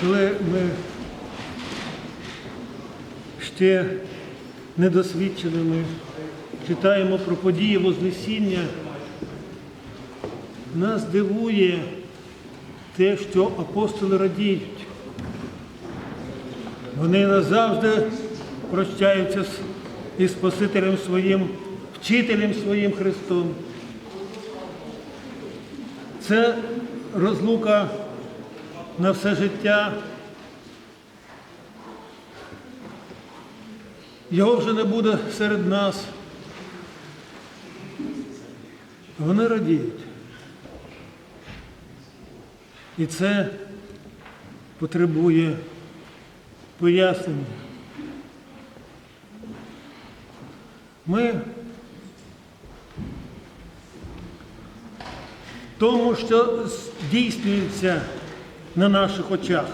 коли ми ще недосвідченими читаємо про події Вознесіння, нас дивує те, що апостоли радіють. Вони назавжди прощаються із Спасителем своїм, вчителем своїм Христом. Це розлука на все життя. Його вже не буде серед нас. Вони радіють. І це потребує пояснення. Ми тому, що здійснюється на наших очах.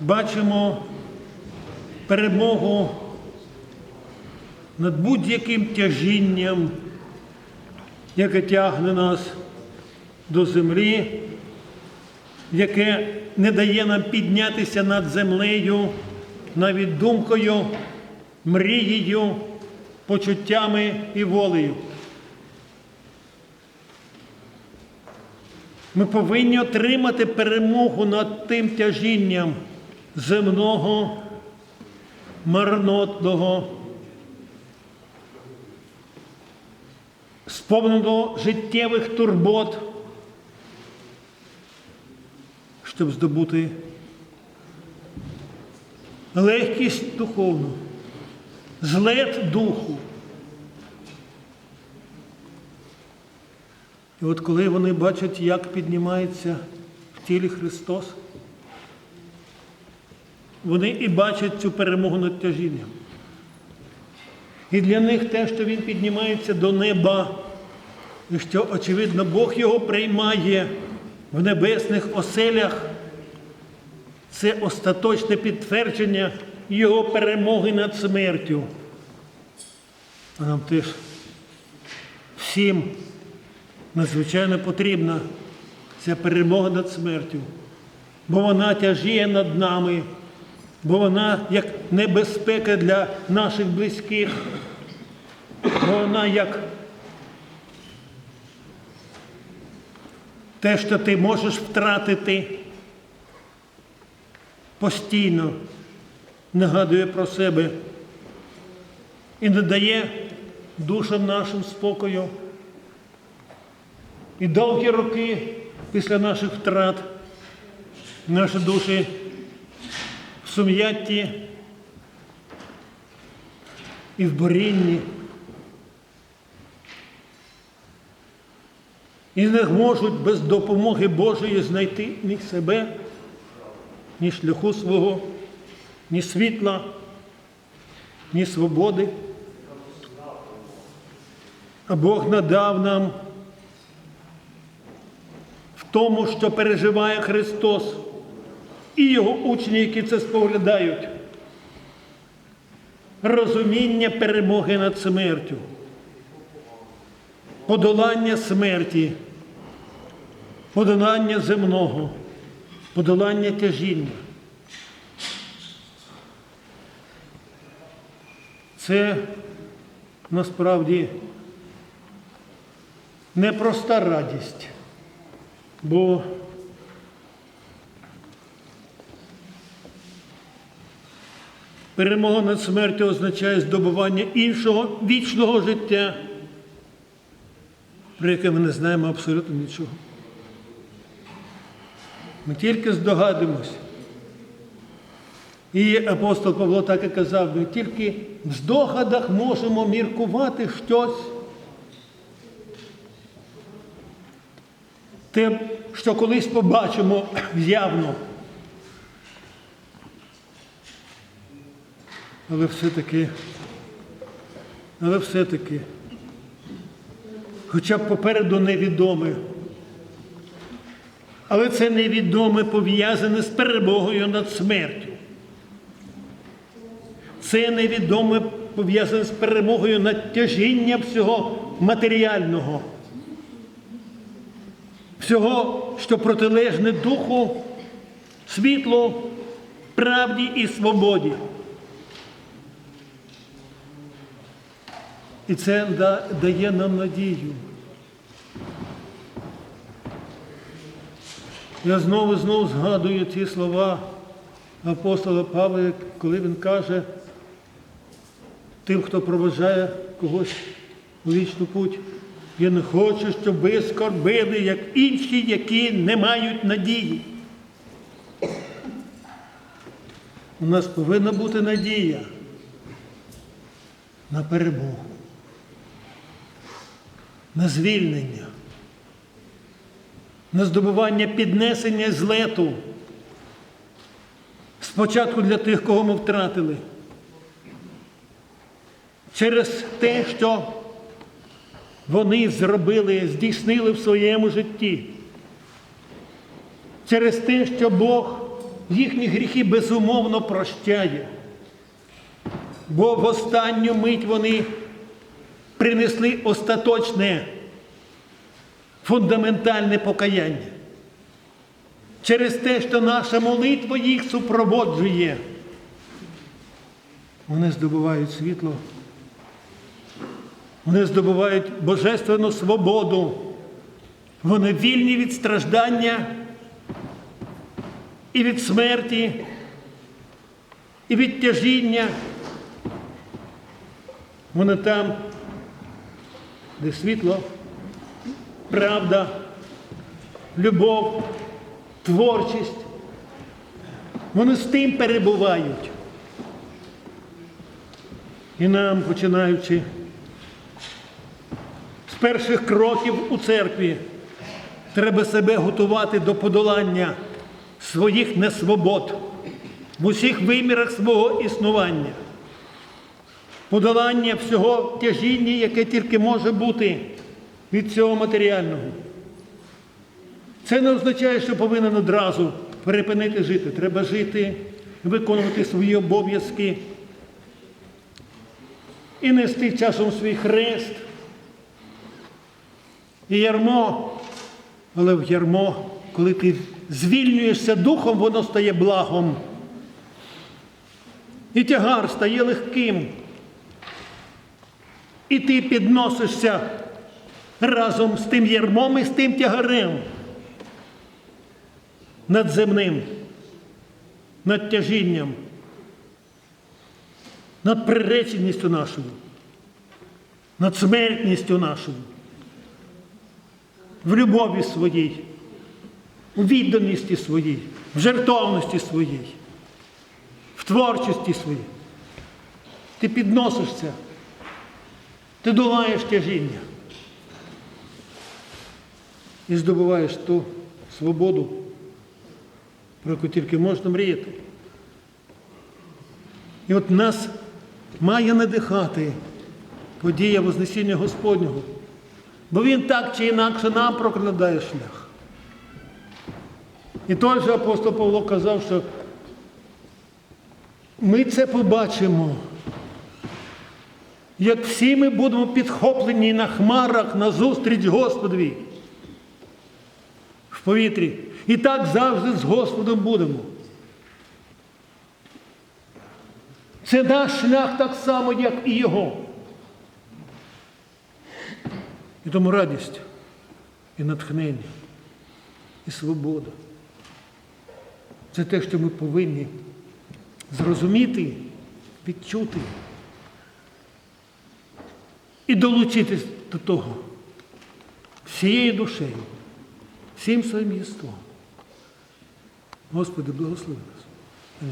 Бачимо перемогу над будь-яким тяжінням, яке тягне нас до землі, яке не дає нам піднятися над землею навіть думкою, мрією, почуттями і волею. Ми повинні отримати перемогу над тим тяжінням земного, марнотного, сповненого життєвих турбот, щоб здобути легкість духовну, злет духу. І от коли вони бачать, як піднімається в тілі Христос, вони і бачать цю перемогу над тяжінням. І для них те, що Він піднімається до неба, і що, очевидно, Бог його приймає в небесних оселях, це остаточне підтвердження Його перемоги над смертю. А нам теж всім надзвичайно потрібна ця перемога над смертю, бо вона тяжіє над нами, бо вона як небезпека для наших близьких, бо вона як те, що ти можеш втратити, постійно нагадує про себе і не дає душам нашим спокою. І довгі роки після наших втрат наші душі в сум'ятті і в борінні. І не можуть без допомоги Божої знайти ні себе, ні шляху свого, ні світла, ні свободи. А Бог надав нам в тому, що переживає Христос. І Його учні, які це споглядають. Розуміння перемоги над смертю, подолання смерті, подолання земного, подолання тяжіння. Це насправді непроста радість, бо перемога над смертю означає здобування іншого вічного життя, про яке ми не знаємо абсолютно нічого. Ми тільки здогадуємося. І апостол Павло так і казав, ми тільки в здогадах можемо міркувати щось. Те, що колись побачимо явно. Але все-таки, але все-таки, хоча б попереду невідоме. Але це невідоме пов'язане з перемогою над смертю. Це невідоме пов'язане з перемогою над тяжінням всього матеріального. Всього, що протилежне духу, світлу, правді і свободі. І це дає нам надію. Я знову знову згадую ці слова апостола Павла, коли він каже тим, хто проважає когось у вічну путь. Я не хочу, щоб ви скорбили, як інші, які не мають надії. У нас повинна бути надія на перемогу, на звільнення, на здобування піднесення злету. Спочатку для тих, кого ми втратили. Через те, що вони зробили, здійснили в своєму житті. Через те, що Бог їхні гріхи безумовно прощає. Бо в останню мить вони принесли остаточне фундаментальне покаяння. Через те, що наша молитва їх супроводжує. Вони здобувають світло. Вони здобувають божественну свободу. Вони вільні від страждання і від смерті, і від тяжіння. Вони там, де світло, правда, любов, творчість. Вони з тим перебувають. І нам, починаючи перших кроків у церкві, треба себе готувати до подолання своїх несвобод в усіх вимірах свого існування, подолання всього тяжіння, яке тільки може бути від цього матеріального. Це не означає, що повинен одразу перепинити жити. Треба жити, виконувати свої обов'язки і нести часом свій хрест. І ярмо, але в ярмо, коли ти звільнюєшся духом, воно стає благом. І тягар стає легким. І ти підносишся разом з тим ярмом і з тим тягарем над земним, над тяжінням, над приреченістю нашою, над смертністю нашою, в любові своїй, у відданості своїй, в жертовності своїй, в творчості своїй. Ти підносишся, ти долаєш тяжіння і здобуваєш ту свободу, про яку тільки можна мріяти. І от нас має надихати подія Вознесіння Господнього, бо Він так чи інакше нам прокладає шлях. І той же апостол Павло казав, що ми це побачимо, як всі ми будемо підхоплені на хмарах на зустріч Господові в повітрі. І так завжди з Господом будемо. Це наш шлях так само, як і Його. І тому радість, і натхнення, і свобода. Це те, що ми повинні зрозуміти, відчути і долучитись до того всією душею, всім своїм єством. Господи, благослови нас.